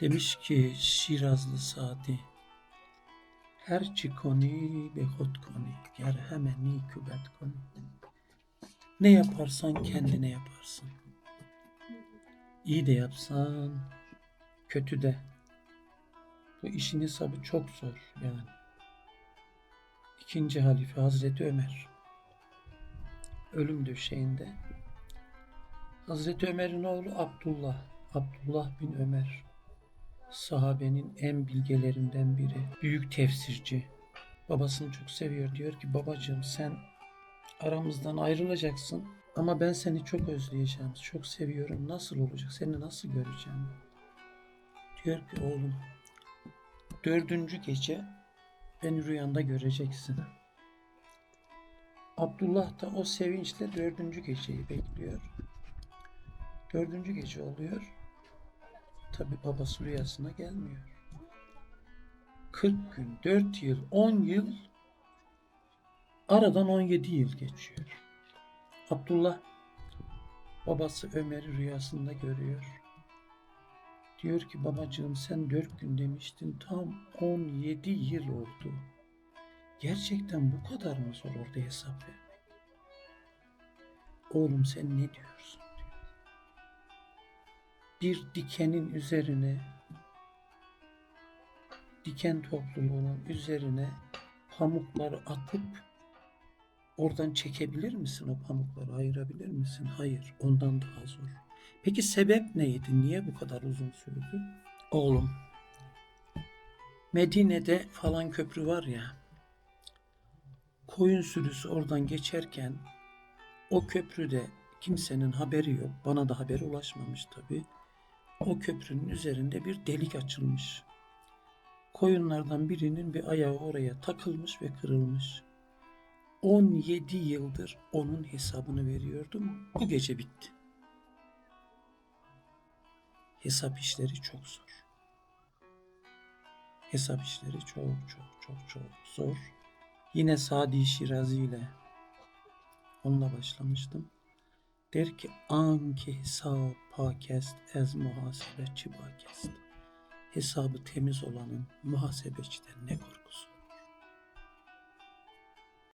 Demiş ki Şirazlı Sadi her çi koni be hot koni ger hemeni kübet koni ne yaparsan kendine yaparsın. İyi de yapsan kötü de. Bu işin hesabı çok zor yani. İkinci halife Hazreti Ömer ölüm döşeğinde Hazreti Ömer'in oğlu Abdullah, Abdullah bin Ömer sahabenin en bilgelerinden biri, büyük tefsirci. Babasını çok seviyor. Diyor ki babacığım sen aramızdan ayrılacaksın ama ben seni çok özleyeceğim, çok seviyorum. Nasıl olacak? Seni nasıl göreceğim? Diyor ki oğlum dördüncü gece beni rüyanda göreceksin. Abdullah da o sevinçle dördüncü geceyi bekliyor. Dördüncü gece oluyor. Tabi babası rüyasına gelmiyor. 40 gün, 4 yıl, 10 yıl aradan 17 yıl geçiyor. Abdullah babası Ömer'i rüyasında görüyor. Diyor ki babacığım sen 4 gün demiştin tam 17 yıl oldu. Gerçekten bu kadar mı zor orada hesap vermek? Oğlum sen ne diyorsun? Bir dikenin üzerine diken topluluğunun üzerine pamukları atıp oradan çekebilir misin o pamukları ayırabilir misin? Hayır, ondan daha zor. Peki sebep neydi? Niye bu kadar uzun sürdü? Oğlum, Medine'de falan köprü var ya, koyun sürüsü oradan geçerken o köprüde kimsenin haberi yok. Bana da haberi ulaşmamış tabii. O köprünün üzerinde bir delik açılmış. Koyunlardan birinin bir ayağı oraya takılmış ve kırılmış. 17 yıldır onun hesabını veriyordum. Bu gece bitti. Hesap işleri çok zor. Hesap işleri çok çok çok çok zor. Yine Sadi Şirazi ile onunla başlamıştım. Der ki anki hesap pakest ez muhasebe çibakest. Hesabı temiz olanın muhasebeciden ne korkusu.